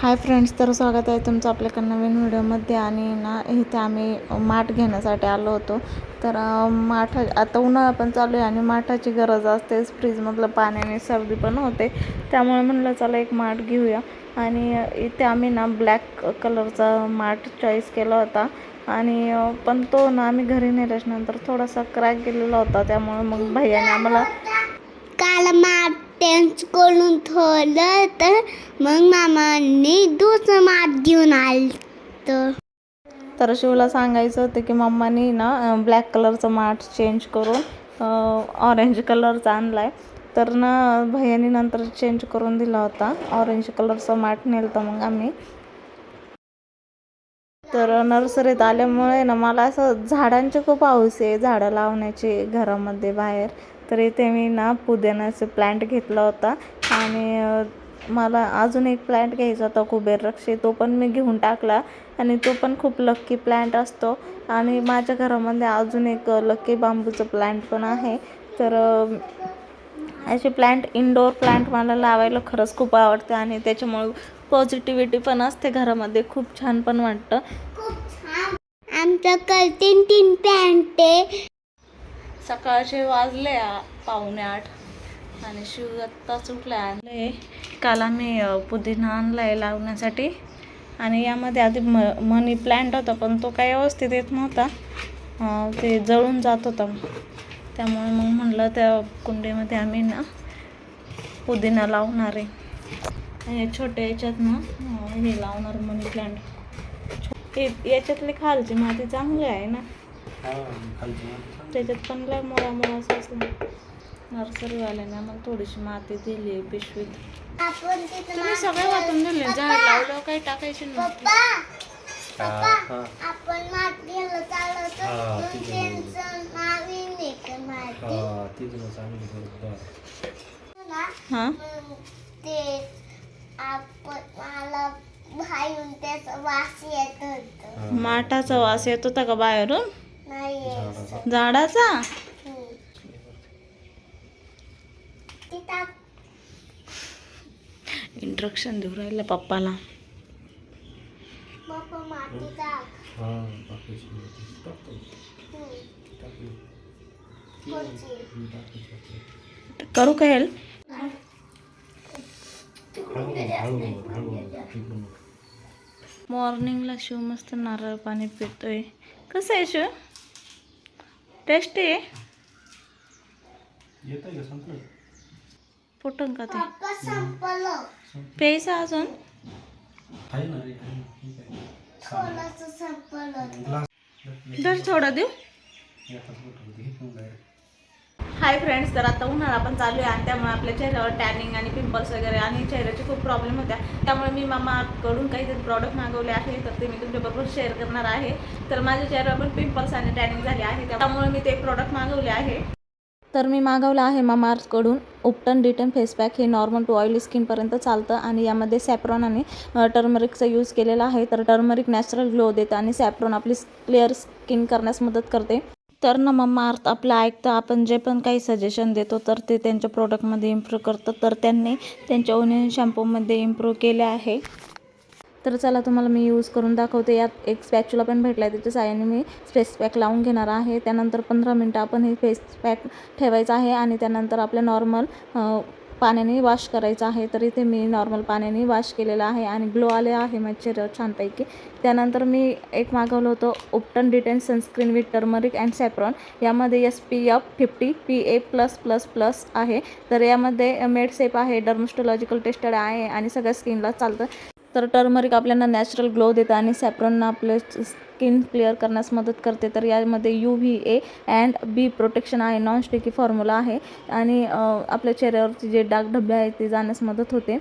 Hi friends तर स्वागत आहे तुमचं आपल्याकडे नवीन व्हिडिओमध्ये. आणि ना इथे आम्ही माठ घेण्यासाठी आलो होतो. तर माठ आता उन्हाळा पण चालू आहे आणि माठाची गरज असतेच. फ्रीजमधलं पाण्याने सर्दी पण होते. त्यामुळे म्हणलं चला एक माठ घेऊया. आणि इथे आम्ही ना ब्लॅक कलरचा माठ चॉईस केला होता. आणि पण तो ना आम्ही घरी नेल्याच्यानंतर थोडासा क्रॅक गेलेला होता. त्यामुळे मग भैयाने आम्हाला काल माठ. त्यांच्याकडून करून ठेवलं तर मग मामांनी दुसरं माप घेऊन आलं तर शिवला सांगायचं होतं की मम्मानी ना ब्लॅक कलरचं माठ चेंज करून ऑरेंज कलरचा आणला आहे तर ना भैयानी नंतर चेंज करून दिला होता. ऑरेंज कलरचा माठ नेलता मग आम्ही. तर नर्सरीत आल्यामुळे ना मला असं झाडांची खूप हौस आहे झाडं लावण्याची घरामध्ये बाहेर. तर इथे मी ना पुदिन्याचे प्लॅन्ट घेतला होता. आणि मला अजून एक प्लॅन्ट घ्यायचा होता कुबेर रक्षी तो पण मी घेऊन टाकला. आणि तो पण खूप लक्की प्लॅन्ट असतो. आणि माझ्या घरामध्ये अजून एक लक्की बांबूचं प्लॅन्ट पण आहे. तर असे प्लॅन्ट इनडोअर प्लॅन्ट मला लावायला खरंच खूप आवडते. आणि त्याच्यामुळे पॉझिटिव्हिटी पण असते घरामध्ये. खूप छान पण वाटतं. आमच्याकडे तीन तीन पॅन्ट आहे. सकाळचे वाजले पावणे आठ. आणि शिव आत्ताच उठला आणले काल आम्ही पुदिना आणला आहे लावण्यासाठी. आणि यामध्ये आधी म मनी प्लॅन्ट होता पण तो काही व्यवस्थित येत नव्हता. ते जळून जात होता. त्यामुळे मग म्हणलं त्या कुंडीमध्ये आम्ही ना पुदिना लावणार आहे. आणि छोट्या याच्यात ना हे लावणार मनी प्लॅन्ट याच्यातली खालची माती चांगली आहे ना. त्याच्यात पण लय मोळा मोळा असं असलं नर्सरीवाल्याने आम्हाला थोडीशी माती दिली आहे पिशवीत आपण तिथं तुम्ही सगळे वाटून दिले झाड लावलं काही टाकायचे आपण हा, माती? हा हां? मग ते आपण मला बाहेरून त्याचा वास येत होत. माठाचा वास येत होता का बाहेरून. झाडाचा. इंट्रक्शन देऊ राहिलं पप्पाला. हा? ही. करू का हेल्प. मॉर्निंगला शिव मस्त नारळ पाणी पितोय. कसं आहे शिव? टेस्टी आहे. येतंय का? संपलं? फुटून का ते? पप्पा संपलं. प्यायचं अजून? दर थोडा देऊ. हाय फ्रेंड्स तर आता उन्हाळा पण चालू आहे आणि त्यामुळे आपल्या चेहऱ्यावर टॅनिंग आणि पिंपल्स वगैरे आणि चेहऱ्याचे खूप प्रॉब्लेम होत्या. त्यामुळे मी मामाकडून काहीतरी प्रॉडक्ट मागवले आहे तर ते मी तुमच्याबरोबर शेअर करणार आहे. तर माझ्या चेहऱ्यावर पण पिंपल्स आणि टॅनिंग झाले आहे त्यामुळे मी ते प्रॉडक्ट मागवले आहे. तर मी मागवलं आहे मामार्थकडून उपटन डिटन फेस पॅक हे नॉर्मल टू ऑइली स्किनपर्यंत चालतं आणि यामध्ये सॅप्रॉन आणि टर्मरिकचा यूज केलेला आहे. तर टर्मरिक नॅचरल ग्लो देतं आणि सॅप्रॉन आपली क्लिअर स्किन करण्यास मदत करते. तर ना मम्मा अर्थ आपलं ऐकतं आपण जे पण काही सजेशन देतो तर ते त्यांच्या प्रोडक्टमध्ये इम्प्रूव्ह करतं. तर त्यांनी त्यांच्या ओनियन शॅम्पूमध्ये इम्प्रूव्ह केले आहे. तर चला तुम्हाला मी यूज करून दाखवते. यात एक स्पॅच्युला पण भेटला आहे त्याच्या साहाय्याने मी फेस पॅक लावून घेणार आहे. त्यानंतर पंधरा मिनटं आपण हे फेस पॅक ठेवायचं आहे आणि त्यानंतर आपल्या नॉर्मल पाण्याने वॉश करायचं आहे तर इथे मी नॉर्मल पाण्याने वॉश केलेलं आहे आणि ग्लो आले आहे माझ्या चेहऱ्यावर छानपैकी. त्यानंतर मी एक मागवलं होतं ubtan detan sunscreen with turmeric and saffron यामध्ये S P F fifty P A plus plus plus आहे. तर यामध्ये मेडसेप आहे डर्मस्टोलॉजिकल टेस्टेड आहे आणि सगळ्या स्किनला चालतं. तर टर्मरिक आपल्याला नॅचरल ग्लो देतं आणि सॅप्रॉननं आपलं स्किन क्लिअर करण्यास मदत करते. तर यामध्ये U V A and B protection आहे नॉन स्टिकी फॉर्म्युला आहे. आणि आपल्या चेहऱ्यावरचे जे डाग डबे आहेत ते जाण्यास मदत होते.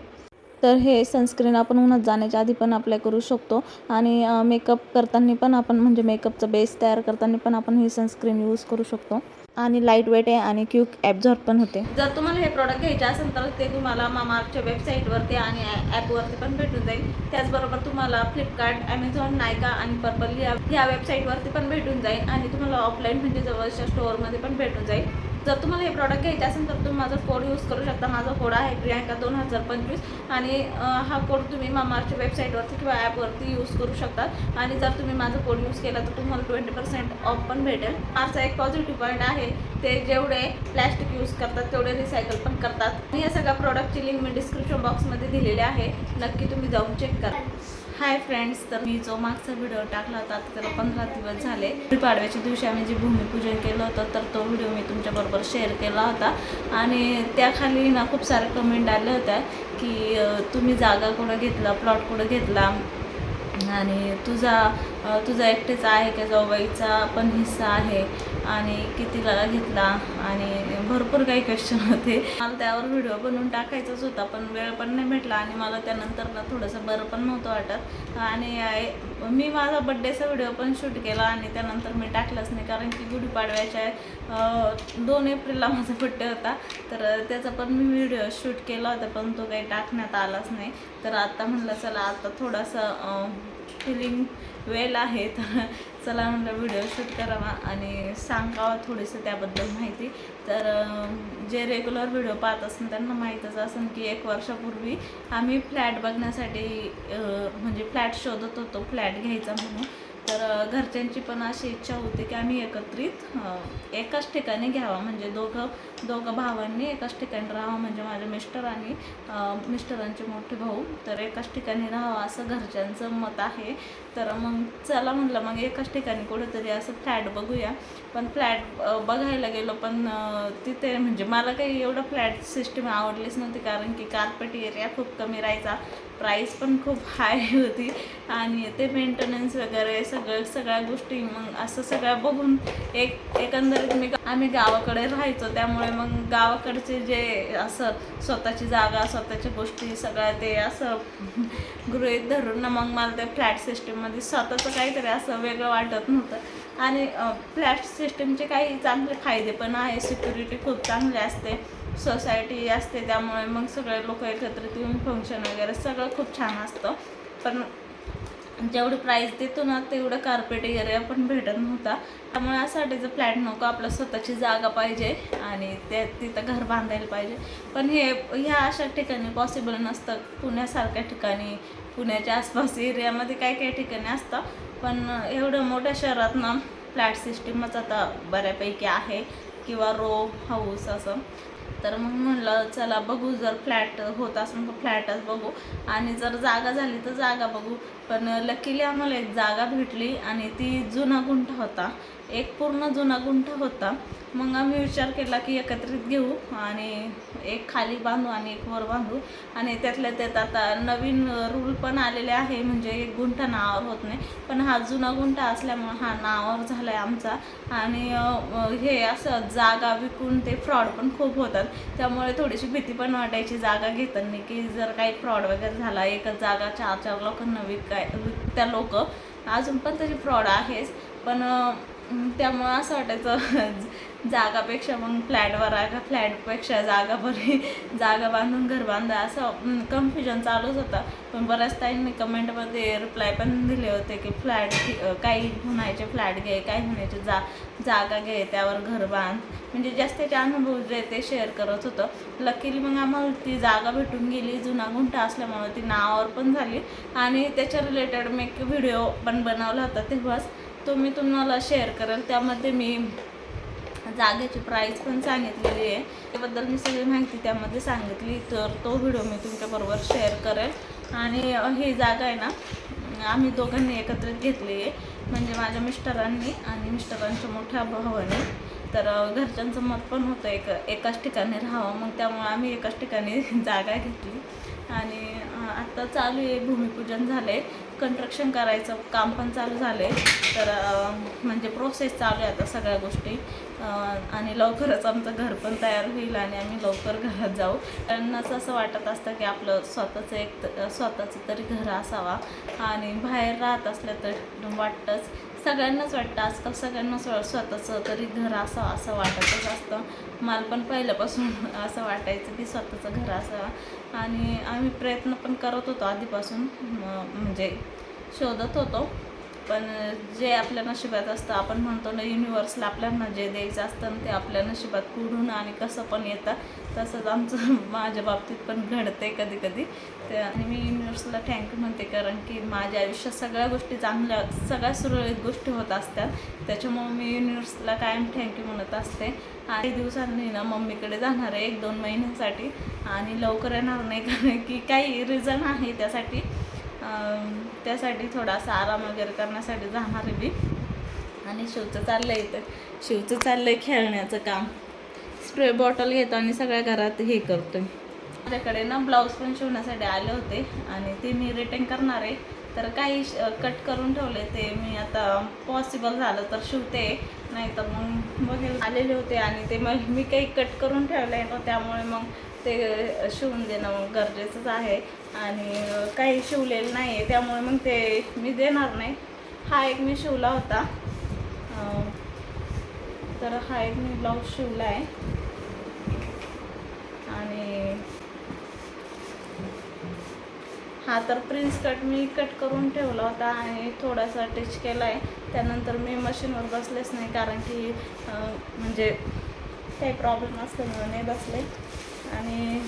तर हे सनस्क्रीन आपण उन्हात जाण्याच्या आधी पण अप्लाय करू शकतो. आणि मेकअप करताना पण आपण म्हणजे मेकअपचा बेस तयार करताना पण आपण ही सनस्क्रीन यूज करू शकतो. आणि लाइट वेट आहे आणि क्यूक ॲब्झॉर्ब पण होते. जर तुम्हाला हे प्रोडक्ट घ्यायचे असेल तर ते तुम्हाला मामाच्या वेबसाईटवरती आणि ॲपवरती पण भेटून जाईल. त्याचबरोबर तुम्हाला फ्लिपकार्ट ॲमेझॉन नायका आणि पर्पल या या वेबसाईटवरती पण भेटून जाईल आणि तुम्हाला ऑफलाईन म्हणजे जवळच्या स्टोअरमध्ये पण भेटून जाईल. जर तुम्हाला हे प्रॉडक्ट घ्यायचे असेल तर तुम्ही माझा कोड यूज करू शकता. माझा कोड आहे प्रियांका दोन हजार पंचवीस आणि हा कोड तुम्ही मामाच्या वेबसाईटवरती किंवा ॲपवरती यूज करू शकता. आणि जर तुम्ही माझा कोड यूज केला तर तुम्हाला ट्वेंटी पर्सेंट ऑफ पण भेटेल. मारचा एक पॉझिटिव्ह पॉईंट आहे. ते जेवढे प्लॅस्टिक यूज करतात तेवढे रिसायकल पण करतात. मी या सगळ्या प्रॉडक्टची लिंक मी डिस्क्रिप्शन बॉक्समध्ये दिलेली आहे. नक्की तुम्ही जाऊन चेक करा. हाय फ्रेंड्स तर मी जो मागचा व्हिडिओ टाकला होता आता त्याला पंधरा दिवस झाले. गुढीपाडव्याच्या दिवशी आम्ही जे भूमिपूजन केलं होतं तर तो व्हिडिओ मी तुमच्याबरोबर शेअर केला होता. आणि त्याखाली ना खूप साऱ्या कमेंट आल्या होत्या की तुम्ही जागा कुठं घेतला प्लॉट कुठं घेतला? आणि तुझा तुझा एकटेचा आहे का जाऊबाईचा पण हिस्सा आहे? आणि कितीला घेतला आणि भरपूर काही क्वेश्चन होते. मला त्यावर व्हिडिओ बनवून टाकायचाच होता पण वेळ पण नाही भेटला आणि मला त्यानंतर ना थोडंसं बरं पण नव्हतं वाटत. आणि मी माझा बड्डेचा व्हिडिओ पण शूट केला आणि त्यानंतर मी टाकलाच नाही कारण की गुढीपाडव्याच्या दोन एप्रिलला माझा बड्डे होता. तर त्याचा पण मी व्हिडिओ शूट केला होता पण तो काही टाकण्यात आलाच नाही. तर आत्ता म्हणलं चला आता थोडासा फिलिंग वेल आहे तर चला म्हणलं व्हिडिओ शूट करावा आणि सांगावा थोडीसं त्याबद्दल माहिती. तर जे रेग्युलर व्हिडिओ पाहत असेल त्यांना माहीतच असेल की एक वर्षापूर्वी आम्ही फ्लॅट बघण्यासाठी म्हणजे फ्लॅट शोधत होतो फ्लॅट घ्यायचा म्हणून. तर घरच्यांची पण अशी इच्छा होती की आम्ही एकत्रित एकाच ठिकाणी घ्यावा. म्हणजे दोघं दोघं भावांनी एकाच ठिकाणी राहावं. म्हणजे माझे मिस्टर आणि मिस्टरांचे मोठे भाऊ. तर एकाच ठिकाणी राहावं असं घरच्यांचं मत आहे. तर मग चला म्हटलं मग एकाच ठिकाणी कुठेतरी असं फ्लॅट बघूया. पण फ्लॅट बघायला गेलो पण तिथे म्हणजे मला काही एवढं फ्लॅट सिस्टीम आवडलीच नव्हती. कारण की कार्पेट एरिया खूप कमी राहायचा. प्राईस पण खूप हाय होती. आणि ते मेंटेनन्स वगैरे सगळं सगळ्या गोष्टी मग असं सगळं बघून एक एकंदरीत मी आम्ही गावाकडे राहायचो. त्यामुळे मग गावाकडचे जे असं स्वतःची जागा स्वतःच्या गोष्टी सगळ्या ते असं गृहीत धरून ना मग मला ते फ्लॅट सिस्टीममध्ये स्वतःचं काहीतरी असं वेगळं वाटत नव्हतं. आणि फ्लॅट सिस्टीमचे काही चांगले फायदे पण आहे. सिक्युरिटी खूप चांगली असते. सोसायटी असते त्यामुळे मग सगळे लोक एकत्रित येऊन फंक्शन वगैरे सगळं खूप छान असतं. पण जेवढी प्राईस देतो ना तेवढं कार्पेट एरिया पण भेटत नव्हता. त्यामुळे असं वाटायचं फ्लॅट नको आपलं स्वतःची जागा पाहिजे आणि ते तिथं घर बांधायला पाहिजे. पण हे ह्या अशा ठिकाणी पॉसिबल नसतं. पुण्यासारख्या ठिकाणी पुण्याच्या आसपास एरियामध्ये काही काही ठिकाणी असतं. पण एवढं मोठ्या शहरात ना फ्लॅट सिस्टीमच आता बऱ्यापैकी आहे. किंवा रो हाऊस असं. तर मग म्हणलं चला बघू जर फ्लॅट होत असेल तर फ्लॅटच बघू. आणि जर जागा झाली तर जागा बघू. पण लकीली आम्हाला एक जागा भेटली आणि ती जुना गुंठा होता. एक पूर्ण जुना गुंठा होता. मग आम्ही विचार केला की एकत्रित घेऊ आणि एक खाली बांधू आणि एक वर बांधू. आणि त्यातल्या त्यात आता नवीन रूल पण आलेले आहे म्हणजे एक गुंठा नावावर होत नाही. पण हा जुना गुंठा असल्यामुळं हा नावावर झाला आहे आमचा. आणि हे असं जागा विकून ते फ्रॉड पण खूप होतात. त्यामुळे थोडीशी भीती पण वाटायची जागा घेताना की जर काही फ्रॉड वगैरे झाला एकच जागा चार चार लोकांना विकाय विकत्या लोक अजून पण तशी फ्रॉड आहेच. पण त्यामुळं असं वाटायचं जागापेक्षा मग फ्लॅटवर आहे का फ्लॅटपेक्षा जागा बरी जागा बांधून घर बांधा असं कन्फ्युजन चालूच होतं. पण बऱ्याच ताईंनी कमेंटमध्ये रिप्लाय पण दिले होते की फ्लॅट काही म्हणायचे फ्लॅट घे काही म्हणायचे जा जागा घे त्यावर घर बांध. म्हणजे जास्तीचे अनुभव जे ते शेअर करत होतं. लकीली मग आम्हाला ती जागा भेटून गेली जुना गुंठा असल्यामुळे ती नावावर पण झाली. आणि त्याच्या रिलेटेड मी एक व्हिडिओ पण बनवला होता तेव्हाच. तो मी तुम्हाला शेअर करेल. त्यामध्ये मी जागेची प्राईस पण सांगितलेली आहे. त्याबद्दल मी सगळी माहिती त्यामध्ये सांगितली. तर तो व्हिडिओ मी तुमच्याबरोबर शेअर करेल. आणि ही जागा आहे ना आम्ही दोघांनी एकत्रित घेतली आहे. म्हणजे माझ्या मिस्टरांनी आणि मिस्टरांच्या मोठ्या भावाने. तर घरच्यांचं मत पण होतं एक एकाच ठिकाणी राहावं. मग त्यामुळे आम्ही एकाच ठिकाणी जागा घेतली. आणि आत्ता आता चालू आहे भूमिपूजन आहे कन्स्ट्रक्शन करायचं काम पण चालू झालं आहे तर म्हणजे प्रोसेस चालू आहे आता सगळ्या गोष्टी. आणि लवकरच आमचं घर पण तयार होईल आणि आम्ही लवकर घरात जाऊ. त्यांनाच असं वाटत असतं की आपलं स्वतःचं एक स्वतःचं तरी घर असावा. आणि बाहेर राहत असलं तर वाटतंच सगळ्यांनाच वाटतं. आजकाल सगळ्यांना स्व स्वतःचं तरी घर असावं असं वाटतच असतं. मला पण पहिल्यापासून असं वाटायचं की स्वतःचं घर असावं. आणि आम्ही प्रयत्न पण करत होतो आधीपासून म्हणजे शोधत होतो. पण जे आपल्या नशिबात असतं आपण म्हणतो ना युनिवर्सला आपल्यांना जे द्यायचं असतं ना ते आपल्या नशिबात कुठून आणि कसं पण येतं तसंच आमचं माझ्या बाबतीत पण घडते कधी कधी त्या आणि मी युनिवर्सला थँक म्हणते कारण की माझ्या आयुष्यात सगळ्या गोष्टी चांगल्या सगळ्या सुरळीत गोष्टी होत असतात. त्याच्यामुळे मी युनिवर्सला कायम थँक्यू म्हणत असते. काही दिवसांनी ना मम्मीकडे जाणार आहे एक दोन महिन्यासाठी. आणि लवकर येणार नाही कारण की काही रिझन आहे त्यासाठी. त्यासाठी थोडासा आराम वगैरे करण्यासाठी जाणार आहे मी. आणि शिवचं चाललं आहे इथं. शिवचं चाललं आहे खेळण्याचं काम. स्प्रे बॉटल घेतो आणि सगळ्या घरात हे करतोय. माझ्याकडे ना ब्लाऊज पण शिवण्यासाठी आले होते आणि ते मी रिटर्न करणार आहे. तर काही कट करून ठेवले ते मी आता पॉसिबल झालं तर शिवते. नाही तर मग बघेल. आलेले होते आणि ते मग मी काही कट करून ठेवलं आहे ना त्यामुळे मग ते शिवून देणं गरजेचंच आहे. आणि काही शिवलेलं नाही आहे. त्यामुळे मग ते मी देणार नाही. हा एक मी शिवला होता. तर हा एक मी ब्लाऊज शिवला आहे. आणि हा तर प्रिन्स कट मी कट करून ठेवला होता आणि थोडासा टच केला आहे. त्यानंतर मी मशीनवर बसलेच नाही कारण की म्हणजे काही प्रॉब्लेम असल्यामुळे नाही बसले. आणि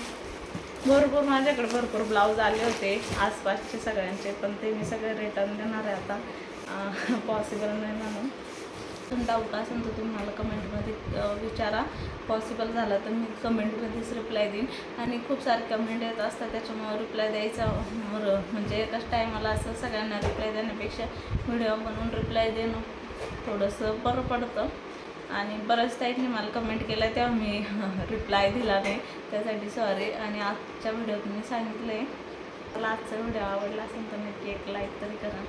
भरपूर माझ्याकडे भरपूर ब्लाऊज आले होते आसपासचे सगळ्यांचे पण ते मी सगळे रिटर्न देणार आहे आता. पॉसिबल नाही म्हणून. पण डाऊट असेल तर तुम्ही मला कमेंटमध्ये विचारा. पॉसिबल झाला तर मी कमेंटमध्येच रिप्लाय देईन. आणि खूप सारे कमेंट येत असतात त्याच्यामुळं रिप्लाय द्यायचा म्हणजे एकाच टायमाला असं सगळ्यांना रिप्लाय देण्यापेक्षा व्हिडिओ बनवून रिप्लाय देणं थोडंसं बरं पडतं. आणि बऱ्याच टाईपने मला कमेंट केला तेव्हा मी रिप्लाय दिला नाही. त्यासाठी सॉरी आणि आजच्या व्हिडिओत मी सांगितलं आहे मला आजचा व्हिडिओ आवडला असेल तर नक्की एक लाईक तरी करा.